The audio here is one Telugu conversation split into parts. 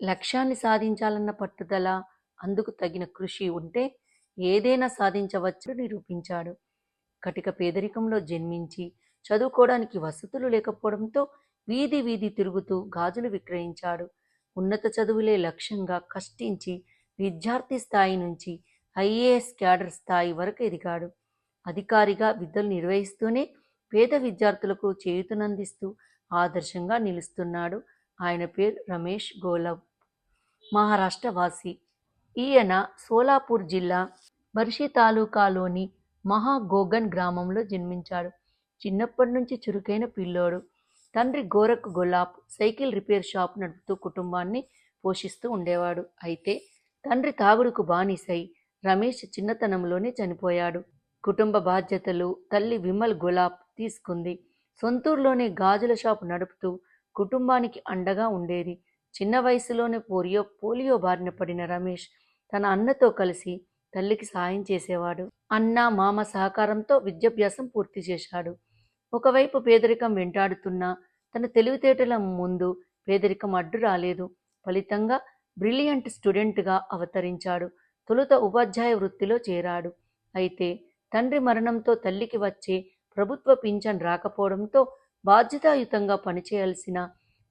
లక్ష్యాన్ని సాధించాలన్న పట్టుదల అందుకు తగిన కృషి ఉంటే ఏదైనా సాధించవచ్చు నిరూపించాడు. కటిక పేదరికంలో జన్మించి చదువుకోవడానికి వసతులు లేకపోవడంతో వీధి వీధి తిరుగుతూ గాజులు విక్రయించాడు. ఉన్నత చదువులే లక్ష్యంగా కష్టించి విద్యార్థి స్థాయి నుంచి ఐఏఎస్ క్యాడర్ స్థాయి వరకు ఎదిగాడు. అధికారిగా విద్యలు నిర్వహిస్తూనే పేద విద్యార్థులకు చేయుతనందిస్తూ ఆదర్శంగా నిలుస్తున్నాడు. ఆయన పేరు రమేష్ గోలవ్. మహారాష్ట్రవాసి. ఈయన సోలాపూర్ జిల్లా బర్షి తాలూకాలోని మహాగోగన్ గ్రామంలో జన్మించాడు. చిన్నప్పటి నుంచి చురుకైన పిల్లోడు. తండ్రి Gorakh Gulab cycle repair shop నడుపుతూ కుటుంబాన్ని పోషిస్తూ ఉండేవాడు. అయితే తండ్రి తాగుడుకు బానిసై రమేష్ చిన్నతనంలోనే చనిపోయాడు. కుటుంబ బాధ్యతలు తల్లి విమల్ గులాబ్ తీసుకుంది. సొంతూరులోనే గాజుల షాపు నడుపుతూ కుటుంబానికి అండగా ఉండేది. చిన్న వయసులోనే పోలియో పోలియో బారిన పడిన రమేష్ తన అన్నతో కలిసి తల్లికి సాయం చేసేవాడు. అన్న మామ సహకారంతో విద్యాభ్యాసం పూర్తి చేశాడు. ఒకవైపు పేదరికం వెంటాడుతున్నా తన తెలివితేటల ముందు పేదరికం అడ్డు రాలేదు. ఫలితంగా బ్రిలియంట్ స్టూడెంట్గా అవతరించాడు. తొలుత ఉపాధ్యాయ వృత్తిలో చేరాడు. అయితే తండ్రి మరణంతో తల్లికి వచ్చే ప్రభుత్వ పింఛన్ రాకపోవడంతో బాధ్యతాయుతంగా పనిచేయాల్సిన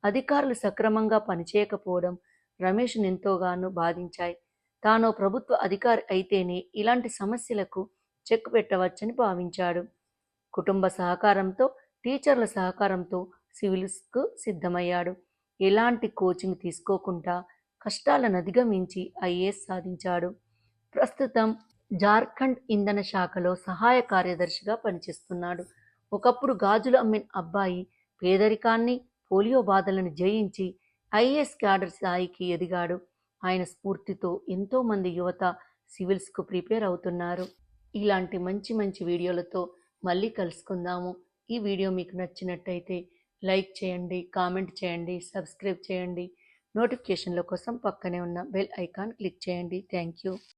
అధికారులు సక్రమంగా పనిచేయకపోవడం రమేష్ను ఎంతోగానో బాధించాయి. తాను ప్రభుత్వ అధికారి అయితేనే ఇలాంటి సమస్యలకు చెక్ పెట్టవచ్చని భావించాడు. కుటుంబ సహకారంతో టీచర్ల సహకారంతో సివిల్స్కు సిద్ధమయ్యాడు. ఎలాంటి కోచింగ్ తీసుకోకుండా కష్టాలను అధిగమించి ఐఏఎస్ సాధించాడు. ప్రస్తుతం జార్ఖండ్ ఇంధన శాఖలో సహాయ కార్యదర్శిగా పనిచేస్తున్నాడు. ఒకప్పుడు గాజులు అమ్మిన అబ్బాయి పేదరికాన్ని పోలియో బాధలను జయించి ఐఏఎస్ క్యాడర్ స్థాయికి ఎదిగాడు. ఆయన స్ఫూర్తితో ఎంతోమంది యువత సివిల్స్కు ప్రిపేర్ అవుతున్నారు. ఇలాంటి మంచి మంచి వీడియోలతో మళ్ళీ కలుసుకుందాము. ఈ వీడియో మీకు నచ్చినట్టయితే లైక్ చేయండి కామెంట్ చేయండి సబ్స్క్రైబ్ చేయండి. నోటిఫికేషన్ల కోసం పక్కనే ఉన్న బెల్ ఐకాన్ క్లిక్ చేయండి. Thank you.